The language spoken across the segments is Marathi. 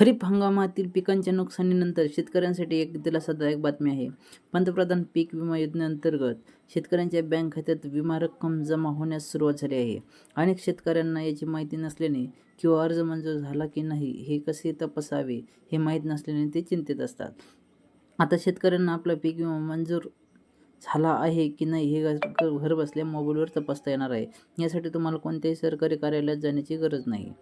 खरीप हंगामातील पिकांच्या नुकसानीनंतर शेतकऱ्यांसाठी एक दिलासादायक बातमी आहे. पंतप्रधान पीक विमा योजनेअंतर्गत शेतकऱ्यांच्या बँक खात्यात विमा रक्कम जमा होण्यास सुरुवात झाली आहे. अनेक शेतकऱ्यांना याची माहिती नसल्याने किंवा अर्ज मंजूर झाला की नाही हे कसे तपासावे हे माहीत नसल्याने ते चिंतेत असतात. आता शेतकऱ्यांना आपला पीक विमा मंजूर झाला आहे की नाही हे घर घरबसल्या मोबाईलवर तपासता येणार आहे. यासाठी तुम्हाला कोणत्याही सरकारी कार्यालयात जाण्याची गरज नाही.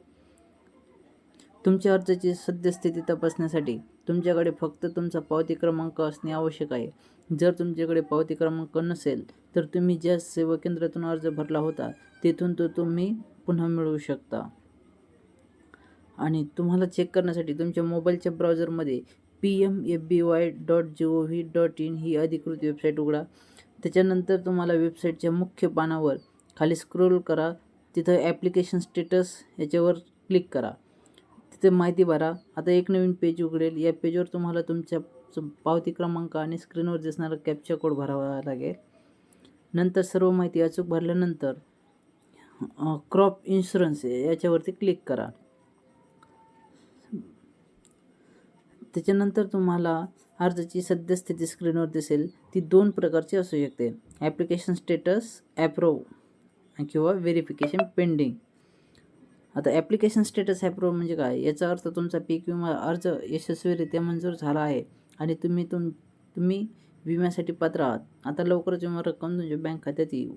तुमच्या अर्जाची सद्यस्थिती तपासण्यासाठी तुमच्याकडे फक्त तुमचा पावती क्रमांक असणे आवश्यक आहे. जर तुमच्याकडे पावती क्रमांक नसेल तर तुम्ही ज्या सेवा केंद्रातून अर्ज भरला होता तेथून तो तुम्ही पुन्हा मिळवू शकता. आणि तुम्हाला चेक करण्यासाठी तुमच्या मोबाईलच्या ब्राउझरमध्ये P M F B Y dot G O V dot in ही अधिकृत वेबसाईट उघडा. त्याच्यानंतर तुम्हाला वेबसाईटच्या मुख्य पानावर खाली स्क्रोल करा. तिथं ॲप्लिकेशन स्टेटस याच्यावर क्लिक करा. तिथे माहिती भरा. आता एक नवीन पेज उघडेल. या पेजवर तुम्हाला तुमच्या पावती क्रमांक आणि स्क्रीनवर दिसणारा कॅप्चा कोड भरावा लागेल. नंतर सर्व माहिती अचूक भरल्यानंतर क्रॉप इन्शुरन्स याच्यावरती क्लिक करा. त्याच्यानंतर तुम्हाला अर्जाची सद्यस्थिती स्क्रीनवर दिसेल. ती दोन प्रकारची असू शकते. ॲप्लिकेशन स्टेटस ॲप्रोव किंवा व्हेरिफिकेशन पेंडिंग आता ॲप्लिकेशन स्टेटस ॲप्रोव्ह म्हणजे काय? याचा अर्थ तुमचा पीक विमा अर्ज यशस्वीरित्या मंजूर झाला आहे आणि तुम्ही तुम तुम्ही विम्यासाठी पात्र आहात. आता लवकरच विमा रक्कम तुमच्या बँक खात्यात येऊ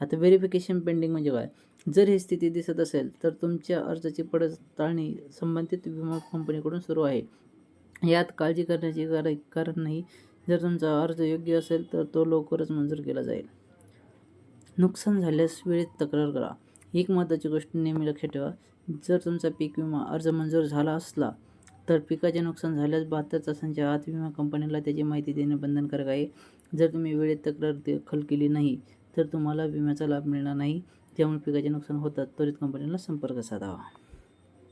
आता व्हेरिफिकेशन पेंडिंग म्हणजे काय? जर ही स्थिती दिसत असेल तर तुमच्या अर्जाची पडताळणी संबंधित विमा कंपनीकडून सुरू आहे. यात काळजी करण्याची कार कारण नाही. जर तुमचा अर्ज योग्य असेल तर तो लवकरच मंजूर केला जाईल. नुकसान झाल्यास वेळेत तक्रार करा. एक महत्त्वाची गोष्ट नेहमी लक्षात ठेवा. जर तुमचा पीक विमा अर्ज मंजूर झाला असला तर पिकाचे नुकसान झाल्यास बहात्तर तासांच्या आत विमा कंपनीला त्याची माहिती देणे बंधनकारक आहे. जर तुम्ही वेळेत तक्रार दाखल केली नाही तर तुम्हाला विम्याचा लाभ मिळणार नाही. त्यामुळे पिकाचे नुकसान होतात त्वरित कंपनीला संपर्क साधावा.